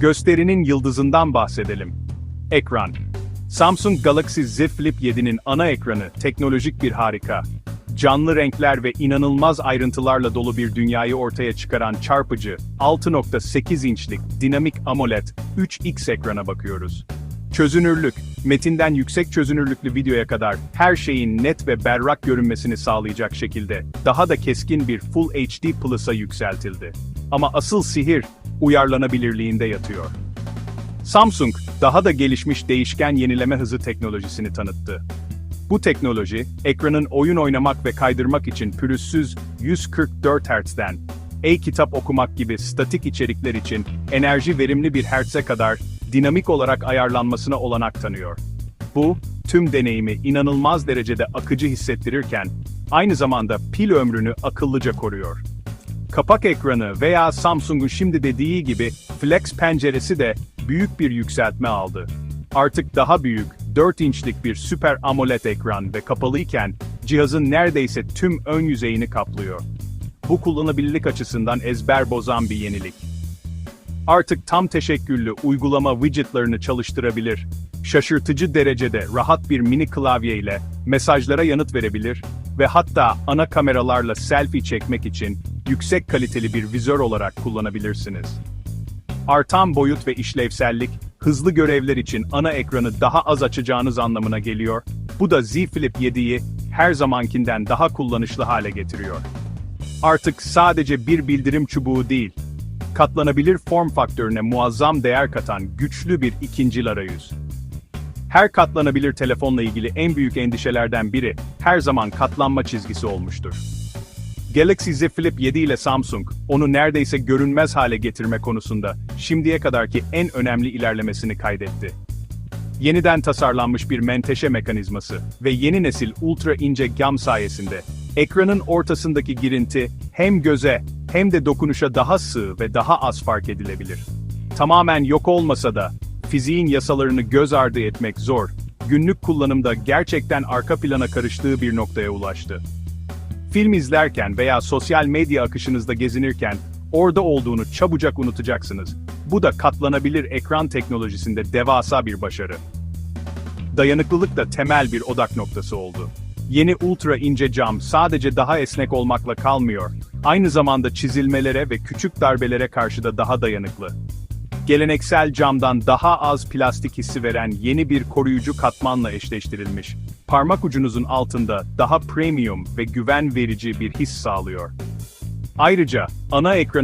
Gösterinin yıldızından bahsedelim. Ekran. Samsung Galaxy Z Flip 7'nin ana ekranı teknolojik bir harika. Canlı renkler ve inanılmaz ayrıntılarla dolu bir dünyayı ortaya çıkaran çarpıcı 6.8 inçlik dinamik AMOLED 3X ekrana bakıyoruz. Çözünürlük, metinden yüksek çözünürlüklü videoya kadar her şeyin net ve berrak görünmesini sağlayacak şekilde daha da keskin bir Full HD Plus'a yükseltildi. Ama asıl sihir uyarlanabilirliğinde yatıyor. Samsung, daha da gelişmiş değişken yenileme hızı teknolojisini tanıttı. Bu teknoloji, ekranın oyun oynamak ve kaydırmak için pürüzsüz 144 Hz'den, e-kitap okumak gibi statik içerikler için enerji verimli bir Hz'e kadar dinamik olarak ayarlanmasına olanak tanıyor. Bu, tüm deneyimi inanılmaz derecede akıcı hissettirirken, aynı zamanda pil ömrünü akıllıca koruyor. Kapak ekranı veya Samsung'un şimdi dediği gibi Flex penceresi de büyük bir yükseltme aldı. Artık daha büyük, 4 inçlik bir Super AMOLED ekran ve kapalıyken cihazın neredeyse tüm ön yüzeyini kaplıyor. Bu kullanılabilirlik açısından ezber bozan bir yenilik. Artık tam teşekküllü uygulama widgetlarını çalıştırabilir, şaşırtıcı derecede rahat bir mini klavye ile mesajlara yanıt verebilir ve hatta ana kameralarla selfie çekmek için yüksek kaliteli bir vizör olarak kullanabilirsiniz. Artan boyut ve işlevsellik, hızlı görevler için ana ekranı daha az açacağınız anlamına geliyor. Bu da Z Flip 7'yi her zamankinden daha kullanışlı hale getiriyor. Artık sadece bir bildirim çubuğu değil, katlanabilir form faktörüne muazzam değer katan güçlü bir ikincil arayüz. Her katlanabilir telefonla ilgili en büyük endişelerden biri her zaman katlanma çizgisi olmuştur. Galaxy Z Flip 7 ile Samsung, onu neredeyse görünmez hale getirme konusunda şimdiye kadarki en önemli ilerlemesini kaydetti. Yeniden tasarlanmış bir menteşe mekanizması ve yeni nesil ultra ince cam sayesinde ekranın ortasındaki girinti hem göze hem de dokunuşa daha sığ ve daha az fark edilebilir. Tamamen yok olmasa da fiziğin yasalarını göz ardı etmek zor, günlük kullanımda gerçekten arka plana karıştığı bir noktaya ulaştı. Film izlerken veya sosyal medya akışınızda gezinirken orada olduğunu çabucak unutacaksınız. Bu da katlanabilir ekran teknolojisinde devasa bir başarı. Dayanıklılık da temel bir odak noktası oldu. Yeni ultra ince cam sadece daha esnek olmakla kalmıyor, aynı zamanda çizilmelere ve küçük darbelere karşı da daha dayanıklı. Geleneksel camdan daha az plastik hissi veren yeni bir koruyucu katmanla eşleştirilmiş. Parmak ucunuzun altında daha premium ve güven verici bir his sağlıyor. Ayrıca ana ekranı